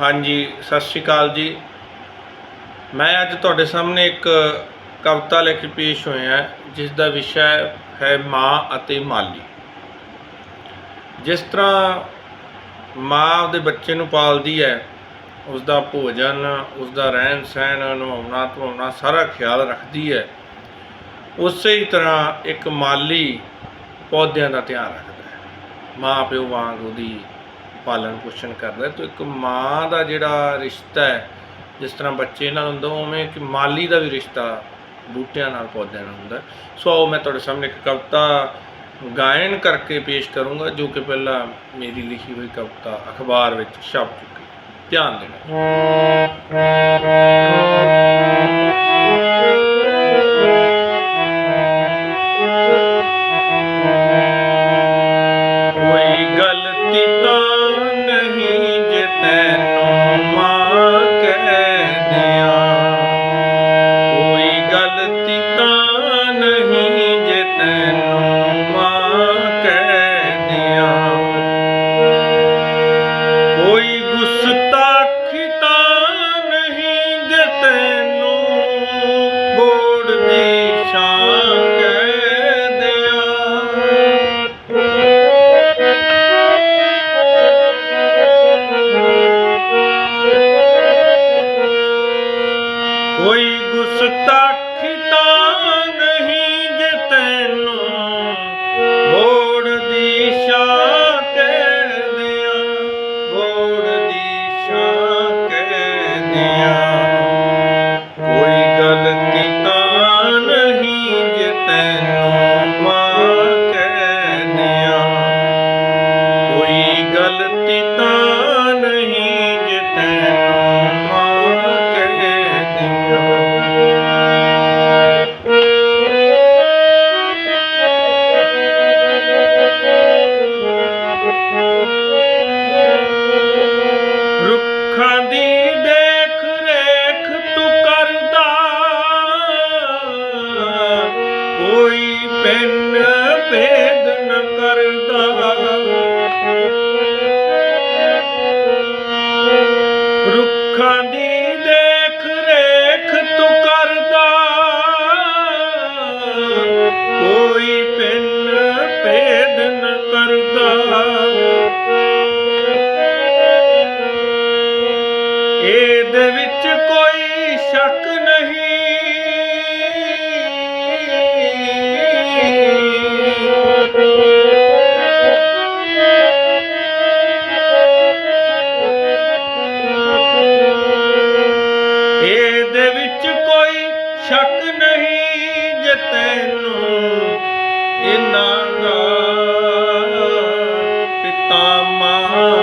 ਹਾਂਜੀ, ਸਤਿ ਸ਼੍ਰੀ ਅਕਾਲ ਜੀ। ਮੈਂ ਅੱਜ ਤੁਹਾਡੇ ਸਾਹਮਣੇ ਇੱਕ ਕਵਿਤਾ ਲੈ ਕੇ ਪੇਸ਼ ਹੋਇਆ ਜਿਸ ਦਾ ਵਿਸ਼ਾ ਹੈ ਮਾਂ ਅਤੇ ਮਾਲੀ। ਜਿਸ ਤਰ੍ਹਾਂ ਮਾਂ ਆਪਦੇ ਬੱਚੇ ਨੂੰ ਪਾਲਦੀ ਹੈ ਉਸ ਦਾ ਭੋਜਨ ਉਸ ਦਾ ਰਹਿਣ ਸਹਿਣ, ਨਹਾਉਣਾ ਧਵਾਉਣਾ ਸਾਰਾ ਖਿਆਲ ਰੱਖਦੀ ਹੈ, ਉਸੇ ਹੀ ਤਰ੍ਹਾਂ ਇੱਕ ਮਾਲੀ ਪੌਦਿਆਂ ਦਾ ਧਿਆਨ ਰੱਖਦਾ ਹੈ। ਮਾਂ ਪਿਓ ਵਾਂਗ ਉਹਦੀ ਪਾਲਣ ਪੋਸ਼ਣ ਕਰਦਾ। ਹੈ। ਤਾਂ ਇੱਕ ਮਾਂ ਦਾ ਜਿਹੜਾ ਰਿਸ਼ਤਾ ਹੈ, ਜਿਸ ਤਰ੍ਹਾਂ ਬੱਚੇ ਨਾਲ ਹੁੰਦਾ ਉਵੇਂ ਇੱਕ ਮਾਲੀ ਦਾ ਵੀ ਰਿਸ਼ਤਾ ਬੂਟਿਆਂ ਨਾਲ ਪੌਦਿਆਂ ਨਾਲ ਹੁੰਦਾ। ਸੋ ਆਓ ਮੈਂ ਤੁਹਾਡੇ ਸਾਹਮਣੇ ਇੱਕ ਕਵਿਤਾ ਗਾਇਨ ਕਰਕੇ ਪੇਸ਼ ਕਰੂੰਗਾ, ਜੋ ਕਿ ਪਹਿਲਾਂ ਮੇਰੀ ਲਿਖੀ ਹੋਈ ਕਵਿਤਾ ਅਖਬਾਰ ਵਿੱਚ ਛਪ ਚੁੱਕੀ। ਧਿਆਨ ਦੇਣਾ। And. ਭੇਦ ਨ ਕਰਦਾ। ਰੁੱਖਾਂ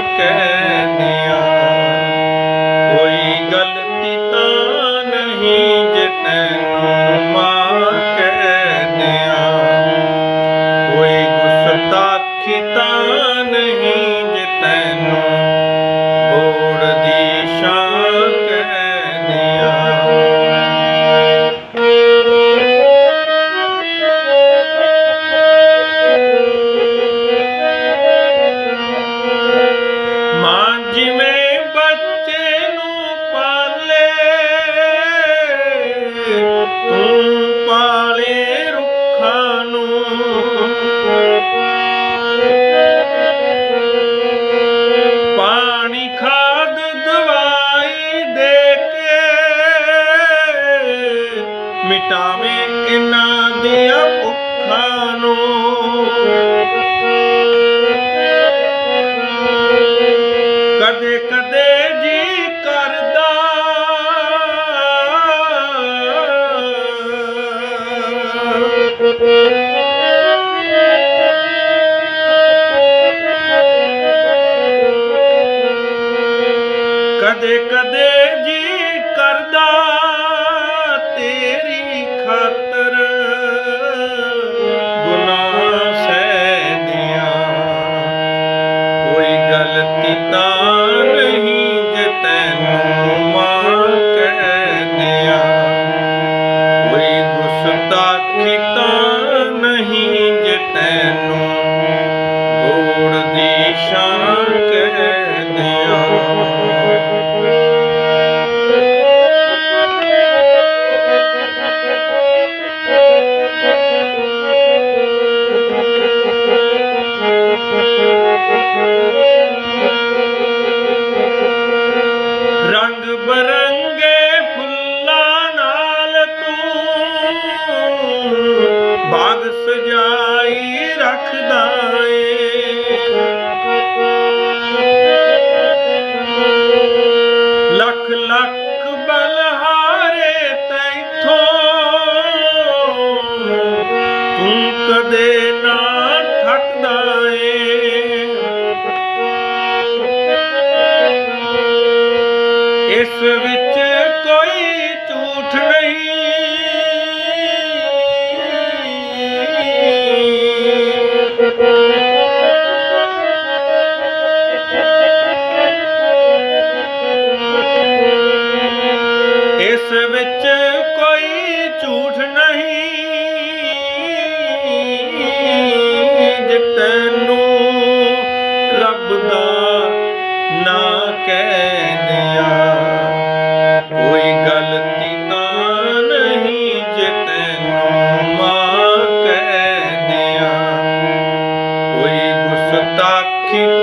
ਮਾਂ ਕਹਿ ਗੁਸਤਾਖੀ ਤਾਂ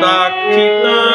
Tá daqui não.